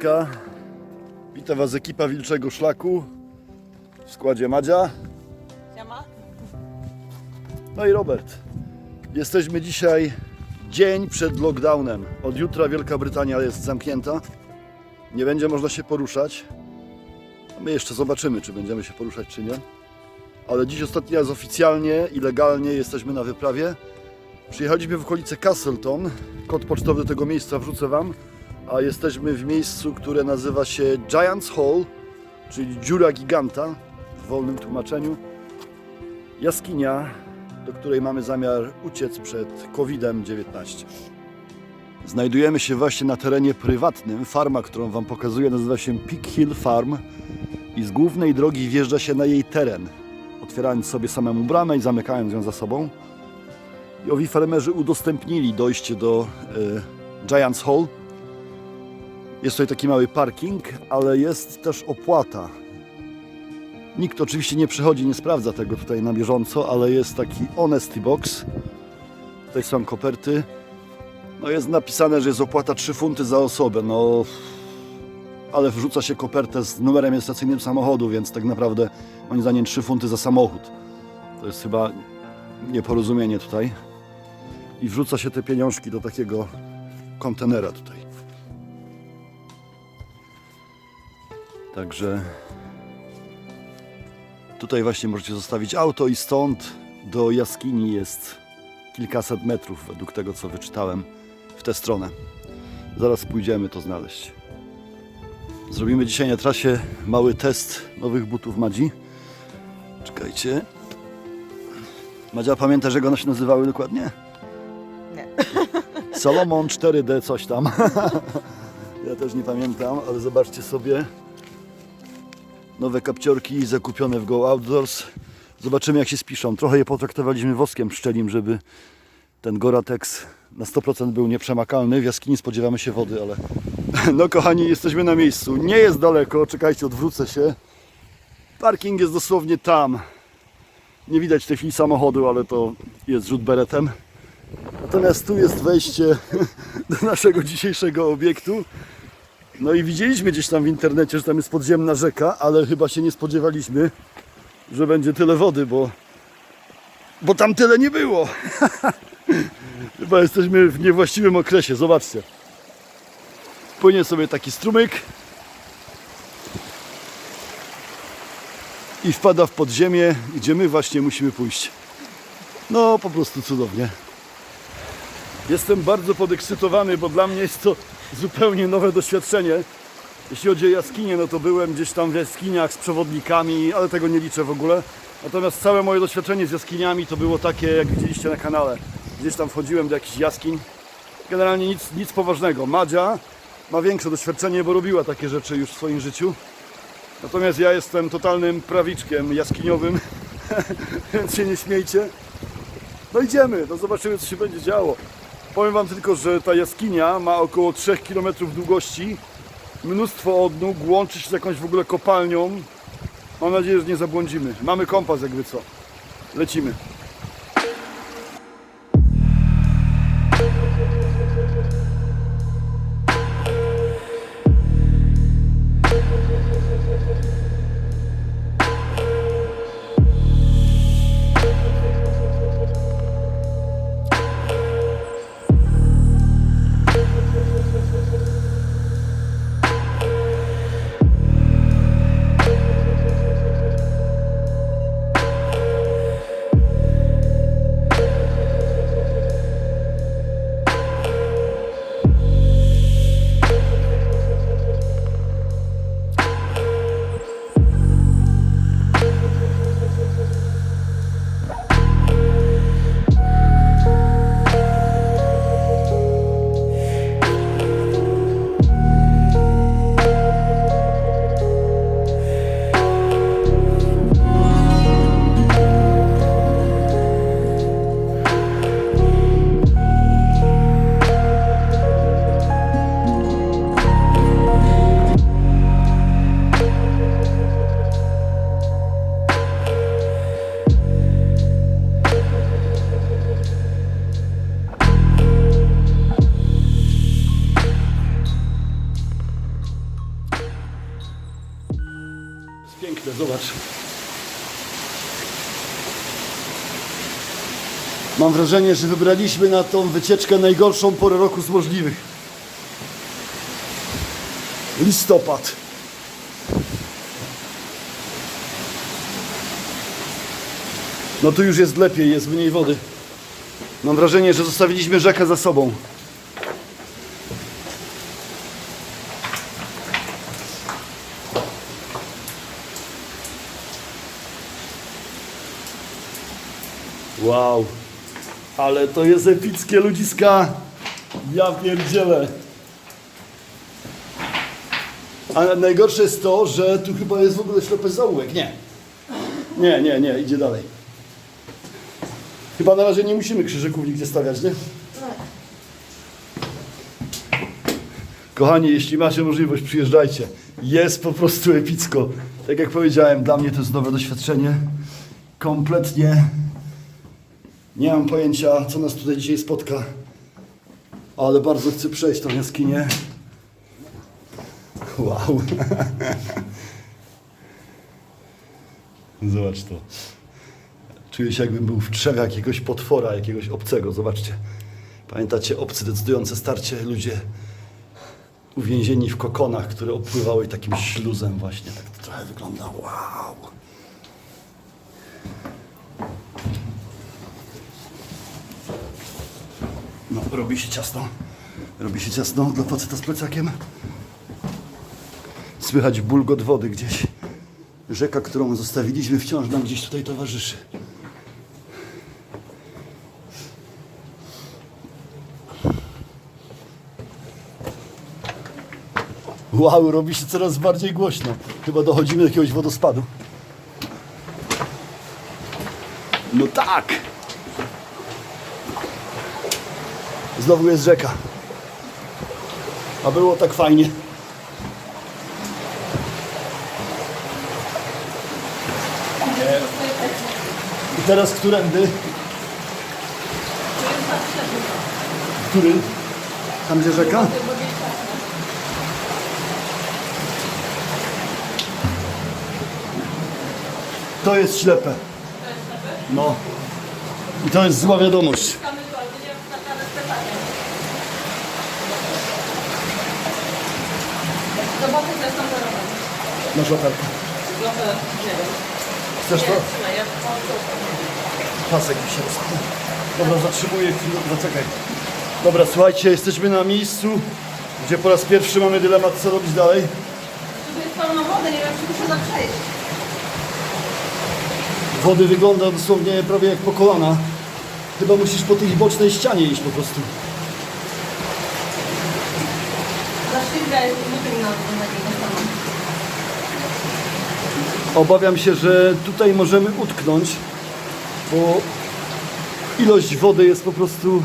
Ludziska. Witam Was ekipa Wilczego Szlaku w składzie Madzia, Siema. no i Robert. Jesteśmy dzisiaj dzień przed lockdownem. Od jutra Wielka Brytania jest zamknięta. Nie będzie można się poruszać. A My jeszcze zobaczymy, czy będziemy się poruszać, czy nie. Ale dziś ostatni raz oficjalnie i legalnie jesteśmy na wyprawie. Przyjechaliśmy w okolice Castleton. Kod pocztowy tego miejsca wrzucę Wam. A jesteśmy w miejscu, które nazywa się Giants Hall, czyli dziura giganta w wolnym tłumaczeniu. Jaskinia, do której mamy zamiar uciec przed COVID-19. Znajdujemy się właśnie na terenie prywatnym. Farma, którą Wam pokazuję, nazywa się Peak Hill Farm i z głównej drogi wjeżdża się na jej teren, otwierając sobie samemu bramę i zamykając ją za sobą. I owi farmerzy udostępnili dojście do e, Giants Hall. Jest tutaj taki mały parking, ale jest też opłata. Nikt oczywiście nie przychodzi, nie sprawdza tego tutaj na bieżąco, ale jest taki honesty box. Tutaj są koperty. No jest napisane, że jest opłata 3 funty za osobę. No, ale wrzuca się kopertę z numerem rejestracyjnym samochodu, więc tak naprawdę moim zdaniem 3 funty za samochód. To jest chyba nieporozumienie tutaj. I wrzuca się te pieniążki do takiego kontenera tutaj. Także tutaj właśnie możecie zostawić auto i stąd do jaskini jest kilkaset metrów według tego co wyczytałem w tę stronę. Zaraz pójdziemy to znaleźć. Zrobimy dzisiaj na trasie mały test nowych butów Madzi. Czekajcie. Madzia, pamiętasz jak one się nazywały dokładnie? Nie. Salomon 4D coś tam. ja też nie pamiętam, ale zobaczcie sobie. Nowe kapciorki zakupione w Go Outdoors. Zobaczymy jak się spiszą. Trochę je potraktowaliśmy woskiem pszczelim, żeby ten Goratex na 100% był nieprzemakalny. W jaskini spodziewamy się wody, ale... No kochani, jesteśmy na miejscu. Nie jest daleko, czekajcie, odwrócę się. Parking jest dosłownie tam. Nie widać w tej chwili samochodu, ale to jest rzut beretem. Natomiast tu jest wejście do naszego dzisiejszego obiektu. No i widzieliśmy gdzieś tam w internecie, że tam jest podziemna rzeka, ale chyba się nie spodziewaliśmy, że będzie tyle wody, bo, bo tam tyle nie było. chyba jesteśmy w niewłaściwym okresie, zobaczcie. Płynie sobie taki strumyk i wpada w podziemie, gdzie my właśnie musimy pójść. No po prostu cudownie. Jestem bardzo podekscytowany, bo dla mnie jest to zupełnie nowe doświadczenie. Jeśli chodzi o jaskinie, no to byłem gdzieś tam w jaskiniach z przewodnikami, ale tego nie liczę w ogóle. Natomiast całe moje doświadczenie z jaskiniami to było takie, jak widzieliście na kanale. Gdzieś tam wchodziłem do jakichś jaskiń. Generalnie nic, nic poważnego. Madzia ma większe doświadczenie, bo robiła takie rzeczy już w swoim życiu. Natomiast ja jestem totalnym prawiczkiem jaskiniowym, więc się nie śmiejcie. No idziemy, no zobaczymy co się będzie działo. Powiem Wam tylko, że ta jaskinia ma około 3 km długości, mnóstwo odnóg, łączy się z jakąś w ogóle kopalnią. Mam nadzieję, że nie zabłądzimy. Mamy kompas jakby co. Lecimy. Mam wrażenie, że wybraliśmy na tą wycieczkę najgorszą porę roku z możliwych. Listopad. No tu już jest lepiej, jest mniej wody. Mam wrażenie, że zostawiliśmy rzekę za sobą. Wow, ale to jest epickie ludziska. Ja pierdzielę. A najgorsze jest to, że tu chyba jest w ogóle ślepy zaułek. Nie. Nie, nie, nie, idzie dalej. Chyba na razie nie musimy krzyżyków nigdzie stawiać, nie? Kochani, jeśli macie możliwość, przyjeżdżajcie. Jest po prostu epicko. Tak jak powiedziałem, dla mnie to jest nowe doświadczenie. Kompletnie nie mam pojęcia, co nas tutaj dzisiaj spotka, ale bardzo chcę przejść tą jaskinię. Wow. Zobacz to. Czuję się jakbym był w trzewie jakiegoś potwora, jakiegoś obcego. Zobaczcie. Pamiętacie obcy decydujące starcie? Ludzie uwięzieni w kokonach, które opływały takim śluzem właśnie. Tak to trochę wygląda. Wow. No, robi się ciasno. Robi się ciasno dla faceta z plecakiem. Słychać bulgot wody gdzieś. Rzeka, którą zostawiliśmy, wciąż nam gdzieś tutaj towarzyszy. Wow, robi się coraz bardziej głośno. Chyba dochodzimy do jakiegoś wodospadu. No tak! Znowu jest rzeka. A było tak fajnie. I teraz którędy? Który? Tam gdzie rzeka? To jest ślepe. No. I to jest zła wiadomość. Zobaczę, co jest tam zarobione. Masz latarkę. Trochę, nie wiem. Chcesz to? Trzymaj, ja to. Pasek mi się rozpadł. Dobra, zatrzymuję chwilę, zaczekaj. Dobra, słuchajcie, jesteśmy na miejscu, gdzie po raz pierwszy mamy dylemat, co robić dalej. Tu jest pełno wody, nie wiem, czy muszę tam przejść. Wody wygląda dosłownie prawie jak po kolana. Chyba musisz po tej bocznej ścianie iść po prostu. Zaszczywia jest buty mi na na niego stanął. Obawiam się, że tutaj możemy utknąć, bo ilość wody jest po prostu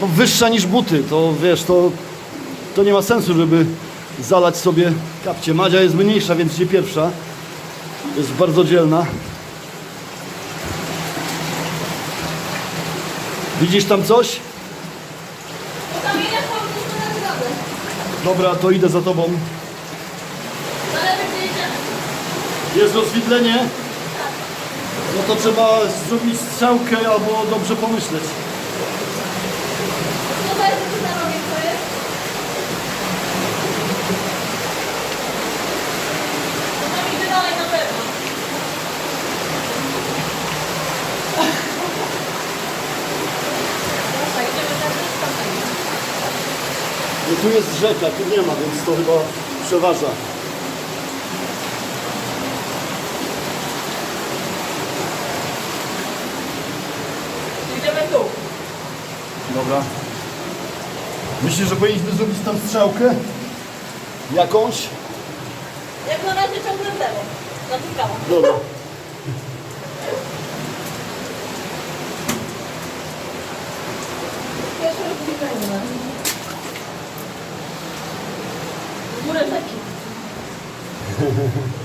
no, wyższa niż buty. To wiesz, to, to nie ma sensu, żeby zalać sobie kapcie. Madzia jest mniejsza, więc idzie pierwsza. Jest bardzo dzielna. Widzisz tam coś? Dobra, to idę za tobą. Jest rozwidlenie. No to trzeba zrobić strzałkę albo dobrze pomyśleć. No to co na rowie, co jest? To idzie dalej na pewno. Dobra, idziemy tam, tam. No tu jest rzeka, tu nie ma, więc to chyba przeważa. Dobra. Myślisz, że powinniśmy zrobić tam strzałkę? Jakąś? Jak na razie ciągle w lewo. Zatykałam. Dobra. Pierwsze rozliczenie. W górę rzeki.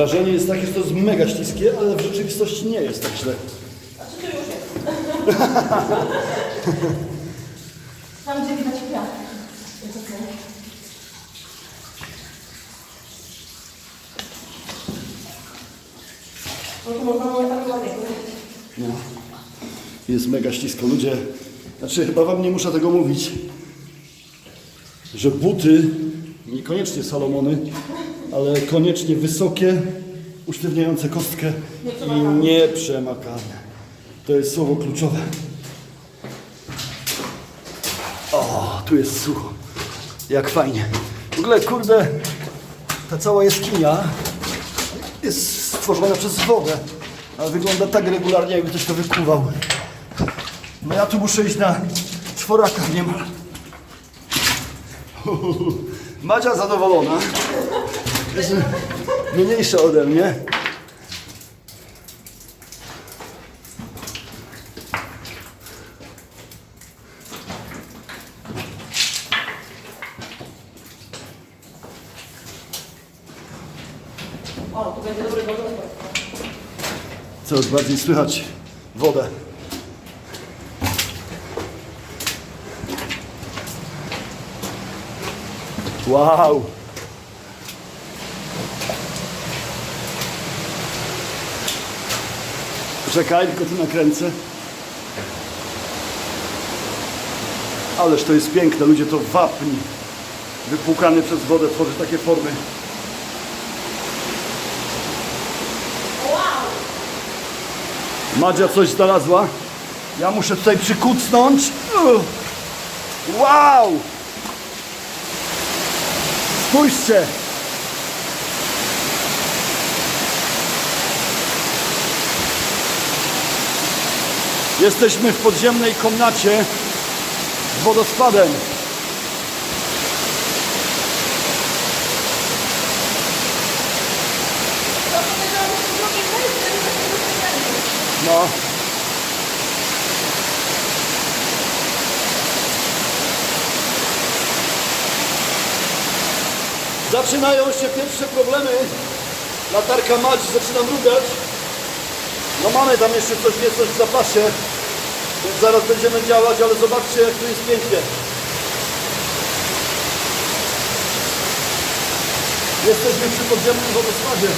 Wrażenie jest takie, że to jest mega śliskie, ale w rzeczywistości nie jest tak źle. Znaczy to już jest. Tam gdzie widać piach. No tak. No. Jest mega ślisko. Ludzie, znaczy chyba wam nie muszę tego mówić, że buty, niekoniecznie Salomony, ale koniecznie wysokie, usztywniające kostkę i nieprzemakane. To jest słowo kluczowe. O, tu jest sucho. Jak fajnie. W ogóle, kurde, ta cała jaskinia jest stworzona przez wodę, ale wygląda tak regularnie, jakby ktoś to wykuwał. No ja tu muszę iść na czworakach niemal. Madzia zadowolona. Jest mniejsza ode mnie. Coraz bardziej słychać wodę. Wow! Czekaj, tylko tu nakręcę. Ależ to jest piękne, ludzie to wapń wypłukany przez wodę tworzy takie formy. Madzia coś znalazła. Ja muszę tutaj przykucnąć. Wow! Spójrzcie! Jesteśmy w podziemnej komnacie z wodospadem. No. Zaczynają się pierwsze problemy. Latarka Madzi zaczyna mrugać. No mamy tam jeszcze coś, jest coś w zapasie. Więc zaraz będziemy działać, ale zobaczcie jak tu jest pięknie. Jesteśmy przy podziemnym wodospadzie.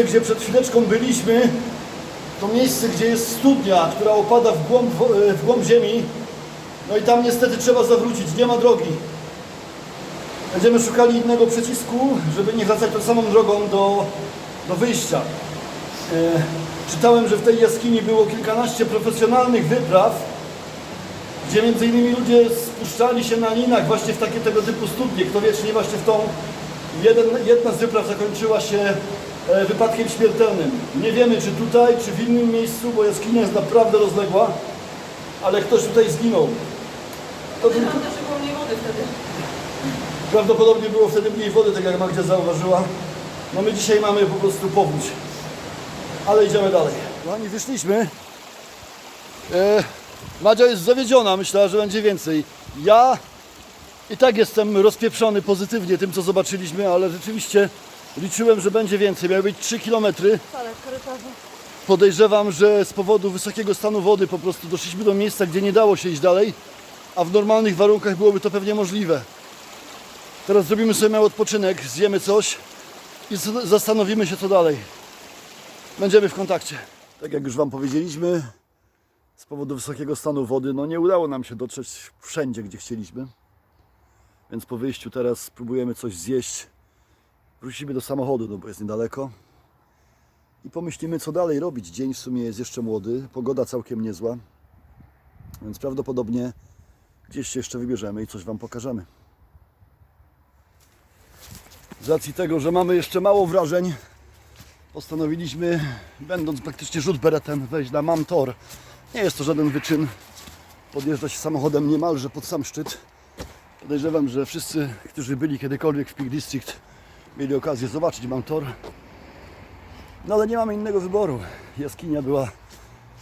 Miejsce, gdzie przed chwileczką byliśmy, to miejsce, gdzie jest studnia, która opada w głąb, e, w głąb ziemi. No i tam niestety trzeba zawrócić, nie ma drogi. Będziemy szukali innego przycisku, żeby nie wracać tą samą drogą do, do wyjścia. E, czytałem, że w tej jaskini było kilkanaście profesjonalnych wypraw, gdzie między innymi ludzie spuszczali się na linach właśnie w takie tego typu studnie. Kto wie, czy nie właśnie w tą... Jeden, jedna z wypraw zakończyła się wypadkiem śmiertelnym. Nie wiemy czy tutaj, czy w innym miejscu, bo jaskinia jest naprawdę rozległa, ale ktoś tutaj zginął. To Tam tylko, też było mniej wody wtedy. prawdopodobnie było wtedy mniej wody, tak jak Magda zauważyła. No my dzisiaj mamy po prostu powódź. Ale idziemy dalej. Kochani, wyszliśmy. E, Madzia jest zawiedziona, myślała, że będzie więcej. Ja i tak jestem rozpieprzony pozytywnie tym, co zobaczyliśmy, ale rzeczywiście liczyłem, że będzie więcej. Miały być 3 km. Ale korytarze. Podejrzewam, że z powodu wysokiego stanu wody po prostu doszliśmy do miejsca, gdzie nie dało się iść dalej, a w normalnych warunkach byłoby to pewnie możliwe. Teraz zrobimy sobie mały odpoczynek, zjemy coś i zastanowimy się, co dalej. Będziemy w kontakcie. Tak jak już Wam powiedzieliśmy, z powodu wysokiego stanu wody, no nie udało nam się dotrzeć wszędzie, gdzie chcieliśmy. Więc po wyjściu teraz spróbujemy coś zjeść. Wrócimy do samochodu, no bo jest niedaleko. I pomyślimy, co dalej robić. Dzień w sumie jest jeszcze młody, pogoda całkiem niezła. Więc prawdopodobnie gdzieś się jeszcze wybierzemy i coś Wam pokażemy. Z racji tego, że mamy jeszcze mało wrażeń, postanowiliśmy, będąc praktycznie rzut beretem, wejść na Mam Tor. Nie jest to żaden wyczyn. Podjeżdża się samochodem niemalże pod sam szczyt. Podejrzewam, że wszyscy, którzy byli kiedykolwiek w Peak District, mieli okazję zobaczyć Mam Tor. No ale nie mamy innego wyboru. Jaskinia była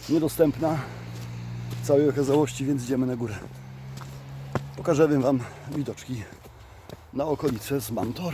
niedostępna w całej okazałości, więc idziemy na górę. Pokażemy Wam widoczki na okolice z Mam Tor.